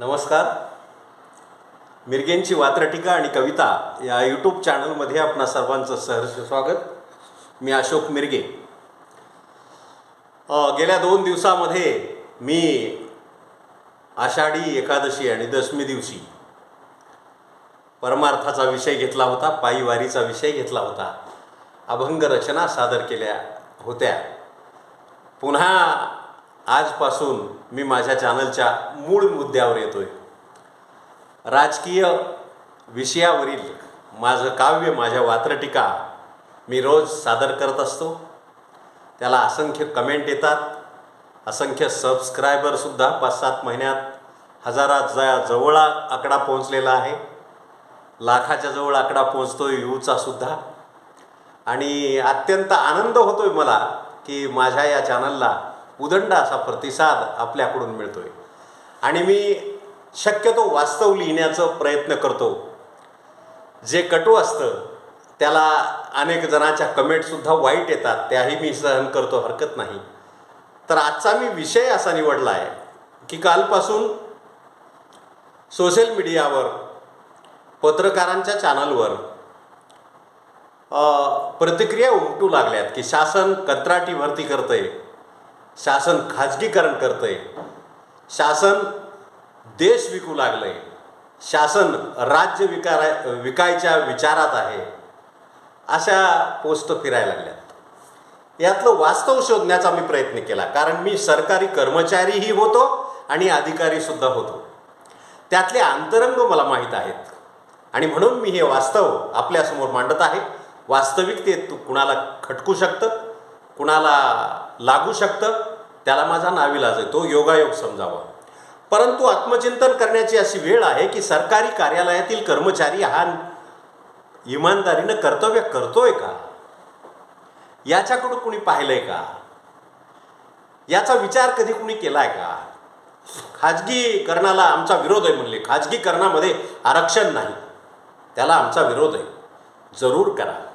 नमस्कार. मिरगेंची वात्रटिका आणि कविता या यूट्यूब चॅनलमध्ये आपणा सर्वांचं सहर्ष स्वागत. मी अशोक मिरगे. गेल्या दोन दिवसामध्ये मी आषाढी एकादशी आणि दशमी दिवशी परमार्थाचा विषय घेतला होता पायीवारीचा विषय घेतला होता. अभंग रचना सादर केल्या होत्या. पुन्हा आजपासून मी माझ्या चॅनलच्या मूळ मुद्द्यावर येतोय. राजकीय विषयावरील माझं काव्य माझ्या वात्रटिका मी रोज सादर करत असतो. त्याला असंख्य कमेंट येतात. असंख्य सबस्क्रायबरसुद्धा पाच सात महिन्यात हजारात जवळ आकडा पोहोचलेला आहे. लाखाच्या जवळ आकडा पोहोचतो आहे सुद्धा. आणि अत्यंत आनंद होतोय मला की माझ्या या चॅनलला उदंड असा प्रतिसाद आपल्याकडून मिळतोय. आणि मी शक्यतो वास्तव लिहिण्याचा प्रयत्न करतो. जे कटू असतं त्याला अनेक जणांच्या कमेंटसुद्धा वाईट येतात त्याही मी सहन करतो हरकत नाही. तर आजचा मी विषय असा निवडला आहे की कालपासून सोशल मीडियावर पत्रकारांच्या चॅनलवर प्रतिक्रिया उमटू लागल्यात की शासन कंत्राटी भरती करतंय. शासन खाजगीकरण करतंय. शासन देश विकू लागलंय. शासन राज्य विकाराय विकायच्या विचारात आहे. अशा पोस्ट फिरायला लागल्यात. यातलं वास्तव शोधण्याचा मी प्रयत्न केला कारण मी सरकारी कर्मचारीही होतो आणि अधिकारीसुद्धा होतो. त्यातले अंतरंग मला माहीत आहेत. आणि म्हणून मी हे वास्तव आपल्यासमोर मांडत आहे. वास्तविकतेत तू कुणाला खटकू शकतं? कुणाला लागू शकतं? त्याला माझा नाविलाज आहे तो योगायोग समजावा. परंतु आत्मचिंतन करण्याची अशी वेळ आहे की सरकारी कार्यालयातील कर्मचारी हा इमानदारीनं कर्तव्य करतोय का? याच्याकडून कुणी पाहिलंय का? याचा विचार कधी कुणी केलाय का? खाजगीकरणाला आमचा विरोध आहे म्हणले. खाजगीकरणामध्ये आरक्षण नाही. त्याला आमचा विरोध आहे. जरूर करा.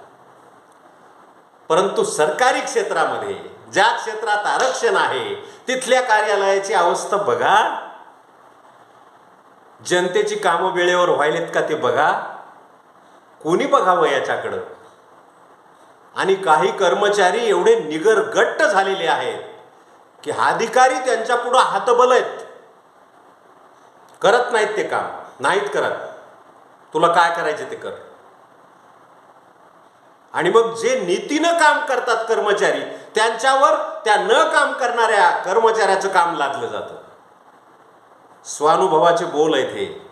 परंतु सरकारी क्षेत्रामध्ये ज्या क्षेत्रात आरक्षण आहे तिथल्या कार्यालयाची अवस्था बघा. जनतेची कामं वेळेवर व्हायलेत का ते बघा. कोणी बघावं याच्याकडं? आणि काही कर्मचारी एवढे निगरगट्ट झालेले आहेत की अधिकारी त्यांच्या पुढं हातबल आहेत. करत नाहीत ते काम. नाहीत करत. तुला काय करायचे ते कर. आणि मग जे नीतीनं काम करतात कर्मचारी त्यांच्यावर त्या न काम करणाऱ्या कर्मचाऱ्याचं काम लादलं जातं. स्वानुभवाचे बोल आहेत हे.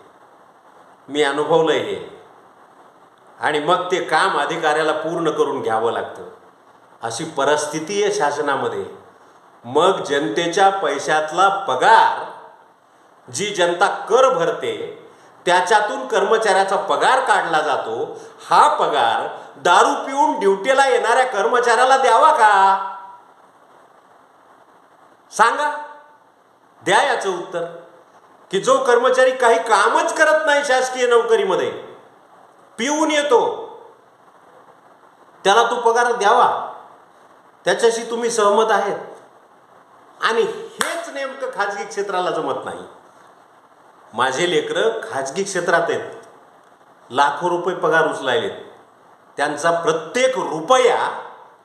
मी अनुभवलंय हे. आणि मग ते काम अधिकाऱ्याला पूर्ण करून घ्यावं लागतं. अशी परिस्थिती आहे शासनामध्ये. मग जनतेच्या पैशातला पगार जी जनता कर भरते त्याच्यातून कर्मचाऱ्याचा पगार काढला जातो. हा पगार दारू पिऊन ड्युटीला येणाऱ्या कर्मचाऱ्याला द्यावा का? सांगा. द्या याचं उत्तर. की जो कर्मचारी काही कामच करत नाही शासकीय नोकरीमध्ये पिऊन येतो. त्याला तो पगार द्यावा. त्याच्याशी तुम्ही सहमत आहेत. आणि हेच नेमकं खाजगी क्षेत्राला जमत नाही. माझे लेकरं खाजगी क्षेत्रात आहेत. लाखो रुपये पगार उचलायलेत. त्यांचा प्रत्येक रुपया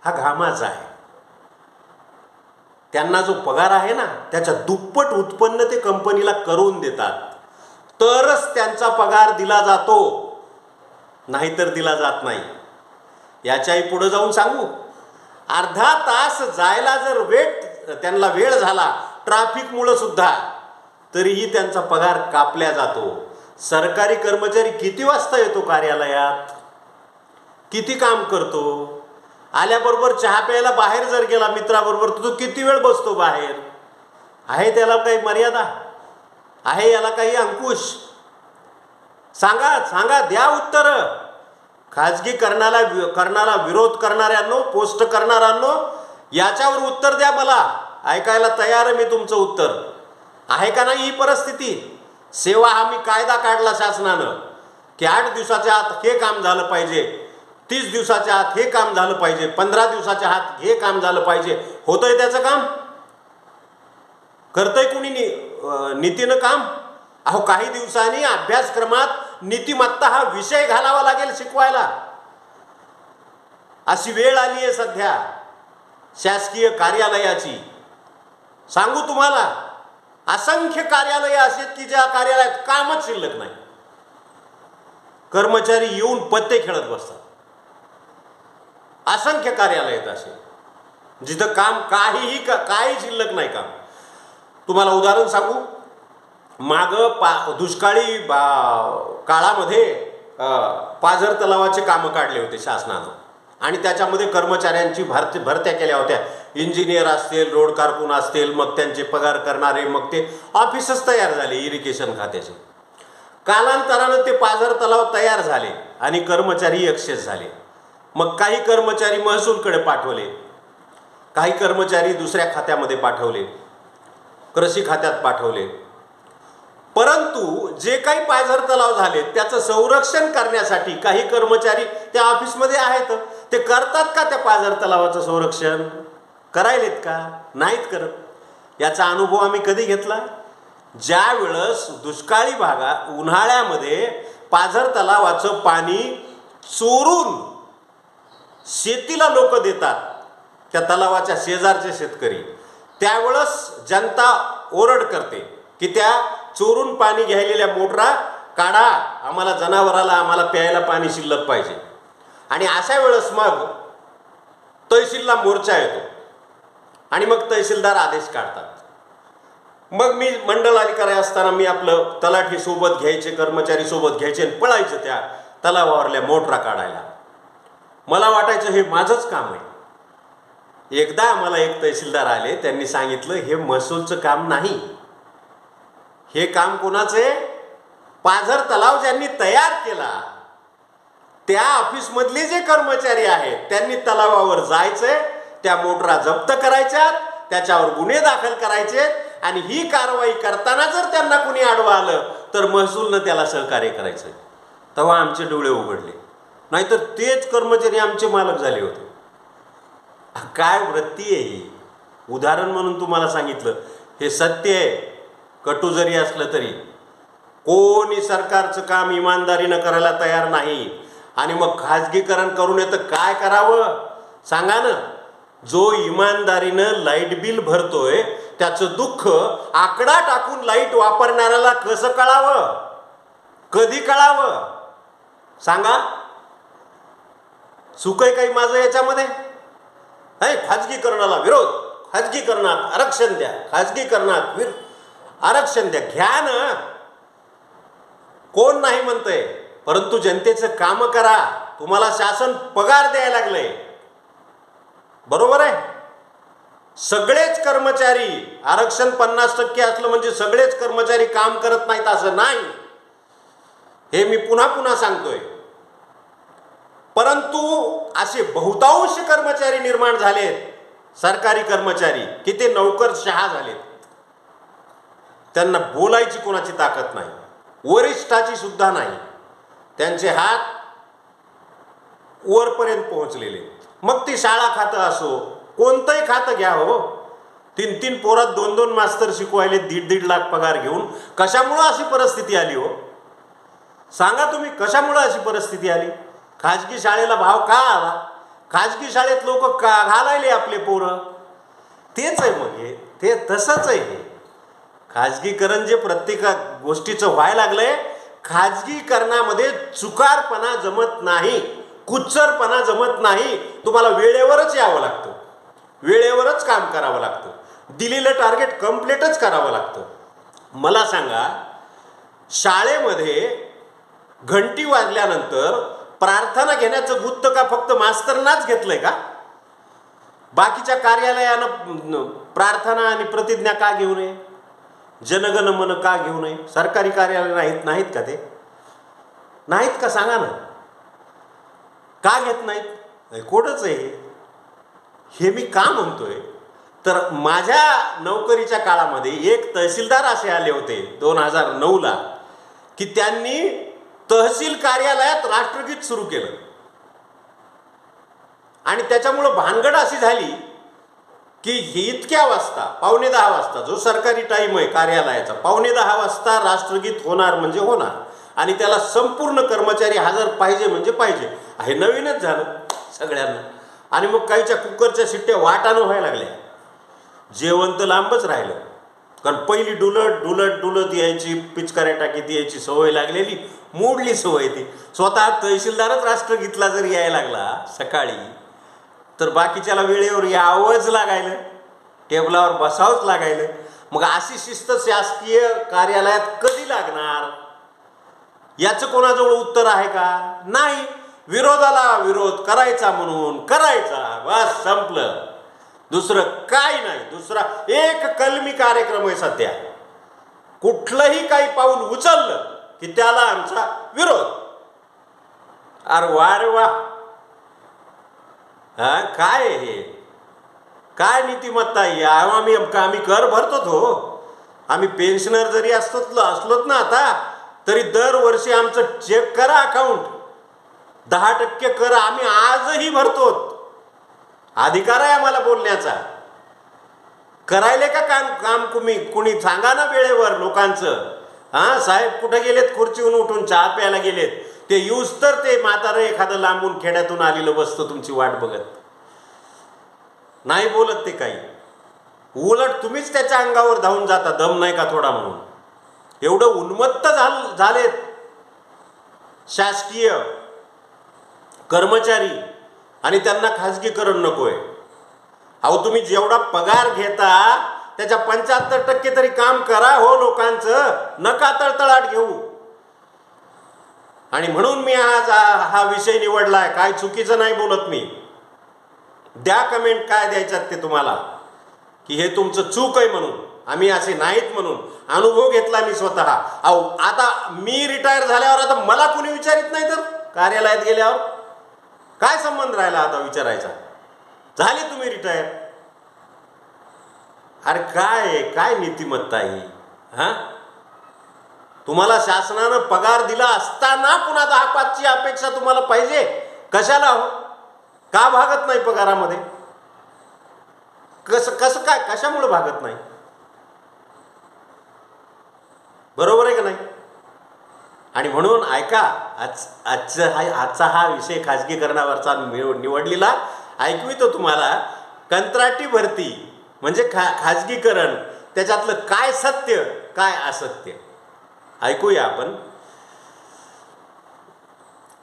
हा घामाचा आहे. त्यांना जो पगार आहे ना त्याच्या दुप्पट उत्पन्न ते कंपनीला करून देतात. तरच त्यांचा पगार दिला जातो. नाहीतर दिला जात नाही. याच्याही पुढे जाऊन सांगू. अर्धा तास जायला जर वेट त्यांना वेळ झाला ट्रॅफिकमुळं सुद्धा तरीही त्यांचा पगार कापल्या जातो. सरकारी कर्मचारी किती वाजता येतो कार्यालयात? किती काम करतो? आल्याबरोबर चहा प्यायला बाहेर जर गेला मित्राबरोबर तर तो किती वेळ बसतो बाहेर? आहे त्याला काही मर्यादा? आहे याला काही अंकुश? सांगा सांगा द्या उत्तर. खाजगी करणारा करणारा विरोध करणाऱ्यांनो पोस्ट करणाऱ्यांनो याच्यावर उत्तर द्या मला. ऐकायला तयार आहे मी तुमचं उत्तर. आहे का नाही ही परिस्थिती? सेवा हमी कायदा काढला शासनानं. की आठ दिवसाच्या आत हे काम झालं पाहिजे तीस दिवसाच्या आत हे काम झालं पाहिजे पंधरा दिवसाच्या आत हे काम झालं पाहिजे. होतंय त्याचं काम? करतंय कुणी नि नीतीनं काम? अहो काही दिवसांनी अभ्यासक्रमात नीतिमत्ता हा विषय घालावा लागेल शिकवायला. अशी वेळ आली आहे सध्या. शासकीय कार्यालयाची. सांगू तुम्हाला असंख्य कार्यालय असे की ज्या कार्यालयात कामच शिल्लक नाही. कर्मचारी येऊन पत्ते खेळत बसतात. असंख्य कार्यालयात असे. जिथं काम काहीही का काही शिल्लक नाही काम. तुम्हाला उदाहरण सांगू? माग पा दुष्काळी बा काळामध्ये पाझर तलावाचे कामं काढले होते शासनानं. आणि त्याच्यामध्ये कर्मचाऱ्यांची भरती भरत्या केल्या होत्या. इंजिनियर असतील रोड कारकून असतील मग त्यांचे पगार करणारे मग ते ऑफिसच तयार झाले इरिगेशन खात्याचे. कालांतरानं ते पाझर तलाव तयार झाले आणि कर्मचारी एक्सेस झाले. मग काही कर्मचारी महसूलकडे पाठवले. काही कर्मचारी दुसऱ्या खात्यामध्ये पाठवले. कृषी खात्यात पाठवले. परंतु जे काही पाझर तलाव झाले त्याचं संरक्षण करण्यासाठी काही कर्मचारी त्या ऑफिसमध्ये आहेत. ते करतात का त्या पाझर तलावाचं संरक्षण? करायलेत का? नाहीत करत. याचा अनुभव आम्ही कधी घेतला? ज्या वेळेस दुष्काळी भागा उन्हाळ्यामध्ये पाझर तलावाचं पाणी चोरून शेतीला लोक देतात त्या तलावाच्या शेजारचे शेतकरी त्यावेळेस जनता ओरड करते की त्या चोरून पाणी घ्यायलेल्या मोटरा काढा आम्हाला जनावराला आम्हाला प्यायला पाणी शिल्लक पाहिजे. आणि अशा वेळेस मग तहसीलला मोर्चा येतो. आणि मग तहसीलदार आदेश काढतात. मग मी मंडल अधिकारी असताना मी आपलं तलाठी सोबत घ्यायचे कर्मचारी सोबत घ्यायचे आणि पळायचं त्या तलावावरल्या मोटरा काढायला. मला वाटायचं हे माझंच काम आहे. एकदा आम्हाला एक तहसीलदार आले त्यांनी सांगितलं हे महसूलचं काम नाही. हे काम कोणाचं? आहे पाझर तलाव ज्यांनी तयार केला त्या ऑफिसमधले जे कर्मचारी आहेत त्यांनी तलावावर जायचंय त्या मोटरा जप्त करायच्यात त्याच्यावर गुन्हे दाखल करायचे आणि ही कारवाई करताना जर त्यांना कुणी आडवं आलं तर महसूलनं त्याला सहकार्य करायचं तेव्हा आमचे डोळे उघडले. नाहीतर तेच कर्मचारी आमचे मालक झाले होते. काय वृत्ती आहे ही? उदाहरण म्हणून तुम्हाला सांगितलं. हे सत्य आहे. कटू जरी असलं तरी कोणी सरकारचं काम इमानदारीनं करायला तयार नाही. आणि मग खाजगीकरण करून येतं काय करावं? सांगा ना. जो इमानदारीनं लाइट बिल भरतोय त्याचं दुःख आकडा टाकून लाइट वापरणाऱ्याला कसं कळावं? कधी कळावं? सांगा. चुक आहे काही माझं याच्यामध्ये? आहे खाजगीकरणाला विरोध. खाजगीकरणात आरक्षण द्या. खाजगीकरणात विरोध. आरक्षण द्या. घ्या ना. कोण नाही म्हणतंय परंतु जनतेचं काम करा. तुम्हाला शासन पगार द्यायला लागलंय. बरोबर आहे? सगळेच कर्मचारी आरक्षण पन्नास टक्के असलं म्हणजे सगळेच कर्मचारी काम करत नाहीत असं नाही. हे मी पुन्हा पुन्हा सांगतोय. परंतु असे बहुतांश कर्मचारी निर्माण झालेत. सरकारी कर्मचारी की ते नौकरशहा झालेत. त्यांना बोलायची कोणाची ताकद नाही. वरिष्ठाची सुद्धा नाही. त्यांचे हात वरपर्यंत पोहोचलेले. मग ती शाळा खातं असो कोणतंही खातं घ्या हो. तीन तीन पोरात दोन दोन मास्तर शिकवायले दीड दीड लाख पगार घेऊन. कशामुळं अशी परिस्थिती आली हो? सांगा तुम्ही कशामुळं अशी परिस्थिती आली? खाजगी शाळेला भाव का आला? खाजगी शाळेत लोक का घालायले आपले पोरं? तेच आहे मग हे. ते तसंच आहे हे. खाजगीकरण जे प्रत्येक गोष्टीचं व्हायला लागलंय खाजगीकरणामध्ये चुकारपणा जमत नाही कुच्चरपणा जमत नाही. तुम्हाला वेळेवरच यावं लागतं. वेळेवरच काम करावं लागतं. दिलेलं टार्गेट कम्प्लीटच करावं लागतं. मला सांगा शाळेमध्ये घंटी वाजल्यानंतर प्रार्थना घेण्याचं गुत्त का फक्त मास्तरनाच घेतलंय का? बाकीच्या कार्यालयानं प्रार्थना आणि प्रतिज्ञा का घेऊ नये? जनगण मन का घेऊ नये? सरकारी कार्यालय नाहीत नाहीत का ते? नाहीत का? सांगा ना. का घेत नाहीत? कोडच आहे हे. हे मी का म्हणतोय? तर माझ्या नोकरीच्या काळामध्ये एक तहसीलदार असे आले होते दोन हजार नऊला की त्यांनी तहसील कार्यालयात राष्ट्रगीत सुरू केलं. आणि त्याच्यामुळं भानगड अशी झाली की ही इतक्या वाजता पावणे दहा वाजता जो सरकारी टाईम आहे कार्यालयाचा पावणे दहा वाजता राष्ट्रगीत होणार म्हणजे होणार. आणि त्याला संपूर्ण कर्मचारी हजर पाहिजे म्हणजे पाहिजे. हे नवीनच झालं सगळ्यांना. आणि मग काहीच्या कुकरच्या शिट्ट्या वाटानं व्हायला लागल्या. जेवण तर लांबच राहिलं. कारण पहिली डुलट डुलट डुलत यायची पिचकाऱ्या टाकीत यायची सवय लागलेली मोडली सवय ती. स्वतः तहसीलदारच राष्ट्रगीतला जर यायला लागला सकाळी तर बाकीच्याला वेळेवर यावंच लागायलं टेबलावर बसावंच लागायलं. मग अशी शिस्त शासकीय कार्यालयात कधी लागणार? याचं कोणाजवळ उत्तर आहे का? नाही. विरोधाला विरोध करायचा म्हणून करायचा. बस संपलं. दुसरं काय नाही. दुसरा एक कलमी कार्यक्रम आहे सध्या. कुठलंही काही पाऊल उचललं की त्याला आमचा विरोध. अरे वा रे वा. हा? काय हे? काय नीतिमत्ता आहे? आम्ही आम्ही कर भरतोच हो. आम्ही पेन्शनर जरी असतोच असलोत ना आता तरी दरवर्षी आमचं चेक करा अकाउंट दहा टक्के कर आम्ही आजही भरतो अधिकार आहे आम्हाला बोलण्याचा. करायले का काम काम तुम्ही कुणी सांगा ना वेळेवर लोकांचं? हां साहेब कुठं गेलेत? खुर्चीहून उठून चहा प्यायला गेलेत. ते यूज तर ते म्हातारं एखादं लांबून खेड्यातून आलेलं बसतं तुमची वाट बघत. नाही बोलत ते काही. उलट तुम्हीच त्याच्या अंगावर धावून जाता दम नाही का थोडा म्हणून? एवढं उन्मत्त झाल झालेत. शासकीय कर्मचारी आणि त्यांना खाजगीकरण नकोय. अहो तुम्ही जेवढा पगार घेता त्याच्या पंच्याहत्तर टक्के तरी काम करा हो लोकांचं. नका तळतळाट घेऊ. आणि म्हणून मी आज हा विषय विषय निवडलाय. काय चुकीचं नाही बोलत मी. द्या कमेंट काय द्यायच्यात ते तुम्हाला. की हे तुमचं चूक आहे म्हणून. आम्ही असे नाहीत म्हणून. अनुभव घेतला मी स्वतः. अहो आता मी रिटायर झाल्यावर आता मला कुणी विचारित नाही तर? कार्यालयात गेल्यावर? काय संबंध राहिला आता विचारायचा? झाले तुम्ही रिटायर अरे काय काय नीतिमत्ता ही? हा? तुम्हाला शासनानं पगार दिला असताना पुन्हा दहा पाचची अपेक्षा तुम्हाला पाहिजे. कशाला हो? का भागत नाही पगारामध्ये? कसं कसं काय? कशामुळे भागत नाही? बरोबर आहे का नाही? आणि म्हणून ऐका आज आजचा हा आजचा हा विषय खाजगीकरणावरचा निव- निवडलेला ऐकवितो तुम्हाला कंत्राटी भरती म्हणजे खा खाजगीकरण त्याच्यातलं काय सत्य काय असत्य? ऐकूया आपण.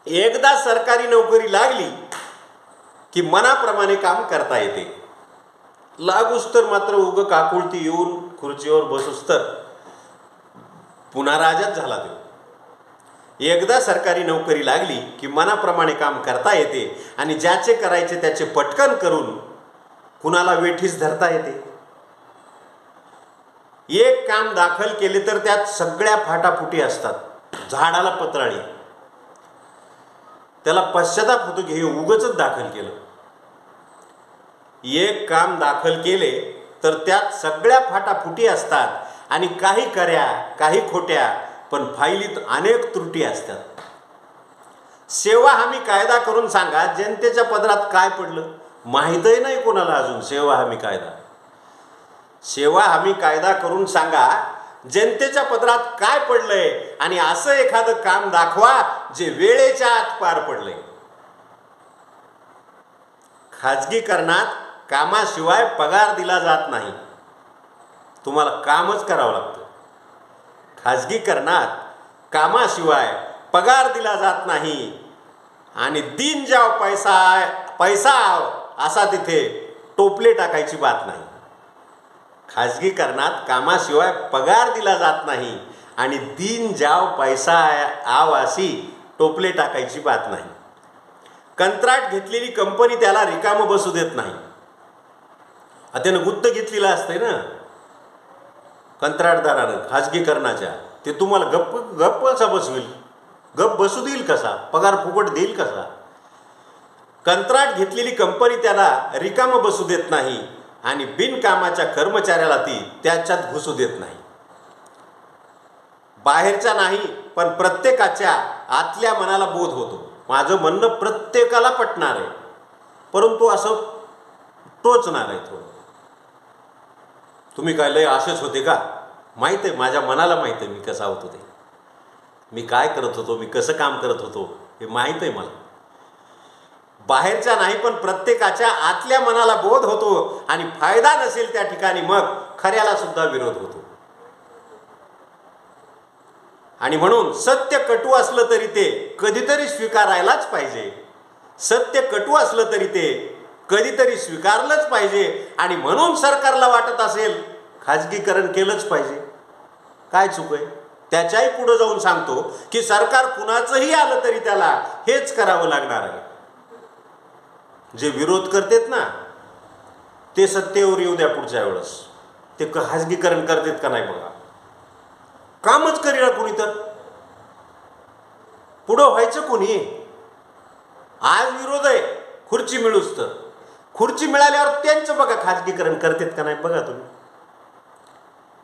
एकदा सरकारी नोकरी लागली की मनाप्रमाणे काम करता येते. लागूच तर मात्र उग काकुळती येऊन खुर्चीवर बसूस तर पुन्हा राजाच झाला तो. एकदा सरकारी नोकरी लागली की मनाप्रमाणे काम करता येते आणि ज्याचे करायचे त्याचे पटकन करून कुणाला वेठीस धरता येते. एक काम दाखल केले तर त्यात सगळ्या फाटाफुटी असतात. झाडाला पत्राळी त्याला पश्चाताप होतो की हे उगच दाखल केलं. एक काम दाखल केले तर त्यात सगळ्या फाटाफुटी असतात आणि काही कर्या काही खोट्या पण फाईलीत अनेक त्रुटी असतात. सेवा हमी कायदा करून सांगा जनतेच्या पदरात काय पडलं? माहीतही नाही कोणाला अजून सेवा हमी कायदा. सेवा हमी कायदा करून सांगा जनतेच्या पदरात काय पडलंय आणि असं एखादं काम दाखवा जे वेळेच्या आत पार पडलंय. खाजगीकरणात कामाशिवाय पगार दिला जात नाही. तुम्हाला कामच करावं लागतं. खाजगीकरणात कामाशिवाय पगार दिला जात नाही. आणि दिन जाव पैसा पैसा आव असा तिथे टोपले टाकायची बात नाही. खाजगीकरणात कामाशिवाय पगार दिला जात नाही आणि दिन जाव पैसा आव टोपले टाकायची बात नाही. कंत्राट घेतलेली कंपनी त्याला रिकामं बसू देत नाही. त्यानं गुत्त घेतलेलं असतंय ना. कंत्राटदारानं खाजगीकरणाच्या. ते तुम्हाला गप्प गप्प कसा बसवेल? गप्प बसू देईल कसा? पगार फुकट देईल कसा? कंत्राट घेतलेली कंपनी त्याला रिकामं बसू देत नाही. आणि बिनकामाच्या कर्मचाऱ्याला ती त्याच्यात घुसू देत नाही. बाहेरच्या नाही पण प्रत्येकाच्या आतल्या मनाला बोध होतो. माझं म्हणणं प्रत्येकाला पटणार आहे परंतु असं टोचणार आहे थोडं. तुम्ही काय लय असेच होते का? माहीत आहे माझ्या मनाला माहीत आहे मी कसा होतो ते. मी काय करत होतो मी कसं काम करत होतो हे माहीत आहे मला. बाहेरच्या नाही पण प्रत्येकाच्या आतल्या मनाला बोध होतो आणि फायदा नसेल त्या ठिकाणी मग खऱ्याला सुद्धा विरोध होतो. आणि म्हणून सत्य कटू असलं तरी ते कधीतरी स्वीकारायलाच पाहिजे. सत्य कटू असलं तरी ते कधीतरी स्वीकारलंच पाहिजे. आणि म्हणून सरकारला वाटत असेल खाजगीकरण केलंच पाहिजे. काय चुक आहे? त्याच्याही पुढे जाऊन सांगतो की सरकार कुणाचंही आलं तरी त्याला हेच करावं लागणार आहे. जे विरोध करतेत ना ते सत्तेवर येऊ द्या पुढच्या वेळेस. ते खाजगीकरण करतेत का नाही बघा. कामच करीना कोणी तर. पुढं व्हायचं कोणी? आज विरोध आहे खुर्ची मिळूच तर. खुर्ची मिळाल्यावर त्यांचं बघा खाजगीकरण करतेत का नाही बघा तुम्ही.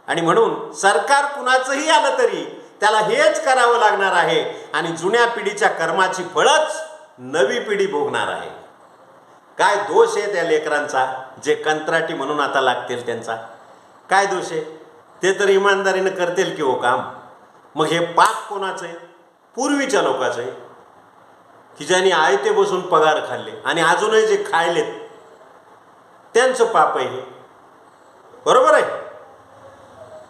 आणि म्हणून सरकार कुणाचंही आलं तरी त्याला हेच करावं लागणार आहे आणि जुन्या पिढीच्या कर्माची फळच नवी पिढी भोगणार आहे. काय दोष आहे त्या लेकरांचा? जे कंत्राटी म्हणून आता लागतील त्यांचा. काय दोष आहे? ते तर इमानदारीनं करतील की हो काम. मग हे पाप कोणाचं आहे? पूर्वीच्या लोकाचं आहे. की ज्यांनी आयते बसून पगार खाल्ले आणि अजूनही जे खायलेत त्यांचं पाप आहे हे. बरोबर आहे?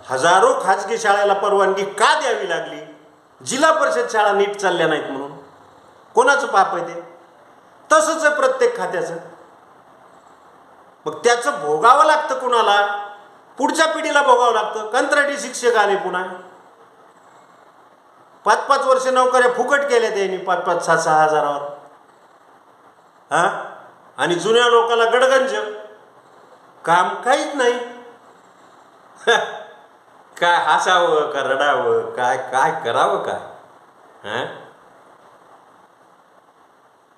हजारो खाजगी शाळेला परवानगी का द्यावी लागली? जिल्हा परिषद शाळा नीट चालल्या नाहीत म्हणून. कोणाचं पाप आहे ते? तसंच आहे प्रत्येक खात्याचं. मग त्याचं भोगावं लागतं कुणाला? पुढच्या पिढीला भोगावं लागतं. कंत्राटी शिक्षक आले पुन्हा. पाच पाच वर्ष नोकऱ्या फुकट केल्या त्यांनी पाच पाच सहा सहा हजारावर. हा? आणि जुन्या लोकांना गडगंज. काम काहीच नाही. काय हसावं का रडावं काय काय करावं काय? हां?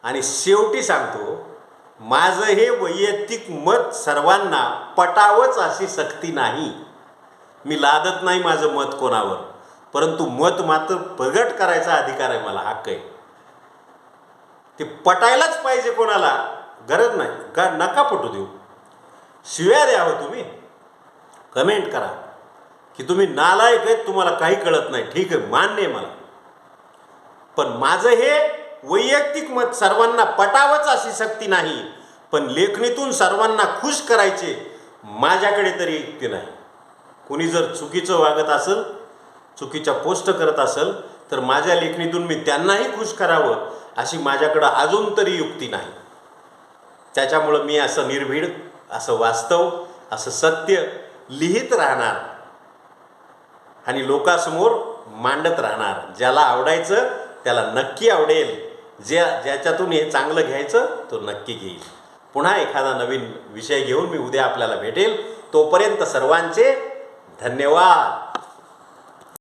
आणि शेवटी सांगतो माझं हे वैयक्तिक मत सर्वांना पटावंच अशी सक्ती नाही. मी लादत नाही माझं मत कोणावर परंतु मत मात्र प्रगट करायचा अधिकार आहे मला हक्क आहे. ते पटायलाच पाहिजे कोणाला गरज नाही का नका पटू देऊ. शिव्या द्या हो तुम्ही. कमेंट करा की तुम्ही नालायक आहेत तुम्हाला काही कळत नाही. ठीक आहे मान्य आहे मला. पण माझं हे वैयक्तिक मत सर्वांना पटावंच अशी सक्ती नाही पण लेखणीतून सर्वांना खुश करायचे माझ्याकडे तरी युक्ती नाही. कोणी जर चुकीचं वागत असेल चुकीच्या पोस्ट करत असेल तर माझ्या लेखणीतून मी त्यांनाही खुश करावं अशी माझ्याकडं अजून तरी युक्ती नाही. त्याच्यामुळं मी असं निर्भीड असं वास्तव असं सत्य लिहित राहणार आणि लोकासमोर मांडत राहणार. ज्याला आवडायचं त्याला नक्की आवडेल. ज्या ज्याच्यातून हे चांगलं घ्यायचं तो नक्की घेईल. पुन्हा एखादा नवीन विषय घेऊन मी उद्या आपल्याला भेटेल. तोपर्यंत सर्वांचे धन्यवाद.